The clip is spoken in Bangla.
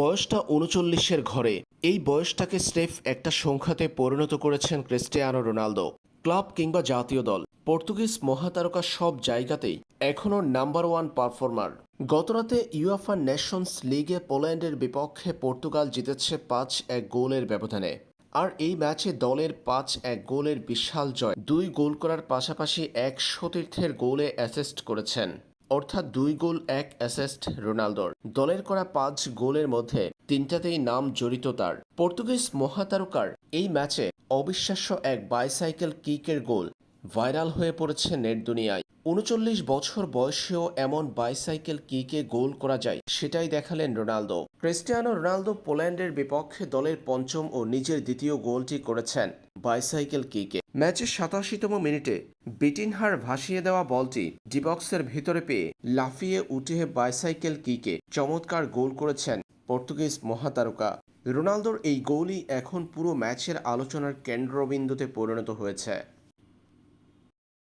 বয়সটা উনচল্লিশের ঘরে। এই বয়সটাকে স্রেফ একটা সংখ্যাতে পরিণত করেছেন ক্রিস্টিয়ানো রোনালদো, ক্লাব কিংবা জাতীয় দল। পর্তুগিজ মহাতারকা সব জায়গাতেই এখনও নাম্বার ওয়ান পারফর্মার। গতরাতে ইউএফা নেশনস লিগে পোল্যান্ডের বিপক্ষে পর্তুগাল জিতেছে পাঁচ এক গোলের ব্যবধানে। আর এই ম্যাচে দলের পাঁচ এক গোলের বিশাল জয়, দুই গোল করার পাশাপাশি এক সতীর্থের গোলে অ্যাসিস্ট করেছেন। অর্থাৎ দুই গোল, এক অ্যাসেস্ট রোনালদোর। দলের করা পাঁচ গোলের মধ্যে তিনটাতেই নাম জড়িত তার। পর্তুগিজ মহাতারকার এই ম্যাচে অবিশ্বাস্য এক বাইসাইকেল কিকের গোল ভাইরাল হয়ে পড়েছে নেট দুনিয়ায়। উনচল্লিশ বছর বয়সেও এমন বাইসাইকেল কিকে গোল করা যায়, সেটাই দেখালেন রোনালদো। ক্রিস্টিয়ানো রোনালদো পোল্যান্ডের বিপক্ষে দলের পঞ্চম ও নিজের দ্বিতীয় গোলটি করেছেন। বাইসাইকেল কিকে। ম্যাচের সাতাশিতম মিনিটে বিটিনহার ভাসিয়ে দেওয়া বলটি ডিবক্সের ভিতরে পেয়ে লাফিয়ে উঠে বাইসাইকেল কিকে। চমৎকার গোল করেছেন পর্তুগিজ মহাতারকা। রোনালদোর এই গোলই এখন পুরো ম্যাচের আলোচনার কেন্দ্রবিন্দুতে পরিণত হয়েছে।